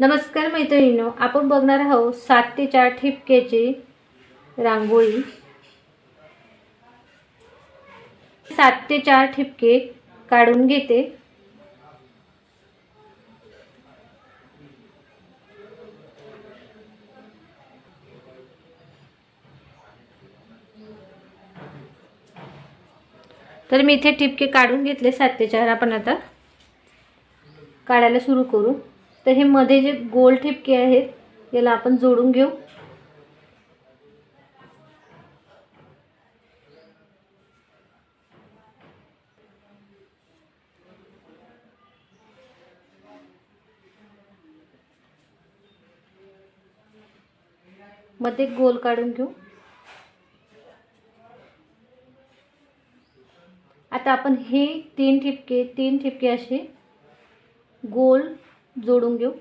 नमस्कार मैत्रिणींनो आपण बघणार आहोत सात ते चार ठिपक्याची रांगोळी. सात ते चार ठिपके काढून घेते. तर मी इथे ठिपके काढून घेतले सात ते चार. आपण आता काढायला सुरू करू. तर हे मध्ये जे गोल ठिपके आहेत याला आपण जोडून घेऊ. मध्ये गोल काढून घेऊ. आता आपण हे तीन ठिपके तीन ठिपके असे गोल जोडून घेऊ.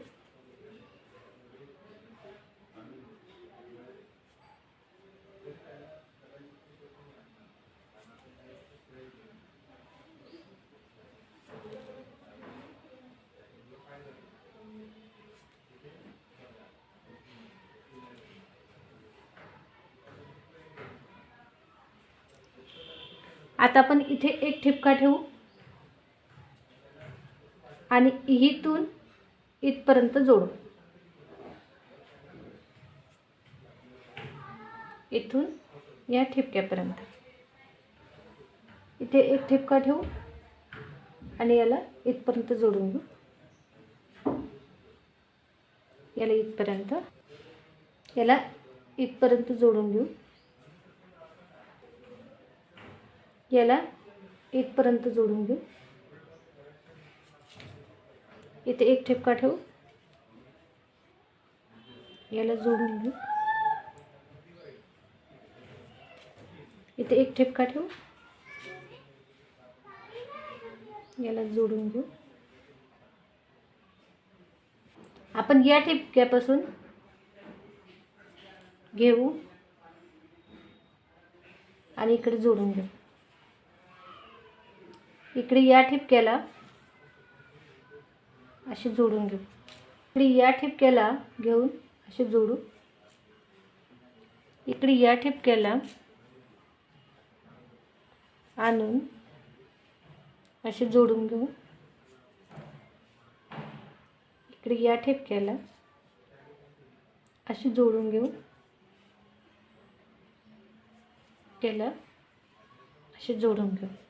आता आपण इथे एक ठिपका ठेवू. आणि इथून इथपर्यंत जोडू. इथून या ठिपक्यापर्यंत. इथे एक ठिपका ठेवू आणि याला इथपर्यंत जोडून घेऊ. याला इथपर्यंत. याला इथपर्यंत जोडून घेऊ. याला इथपर्यंत जोडून घेऊ. इथे एक ठिपका ठेवू. याला जोडून घेऊ. इथे एक ठिपका ठेवू. याला जोडून घेऊ. आपण या ठिपक्यापासून घेऊ आणि इकडे जोडून घेऊ. इकडे या ठिपक्याला असे जोडून घेऊ. इकडे या ठिपक्याला घेऊन असे जोडू. इकडे या ठिपक्याला आणून असे जोडून घेऊ. इकडे या ठिपक्याला असे जोडून घेऊ. केलं असे जोडून घेऊ.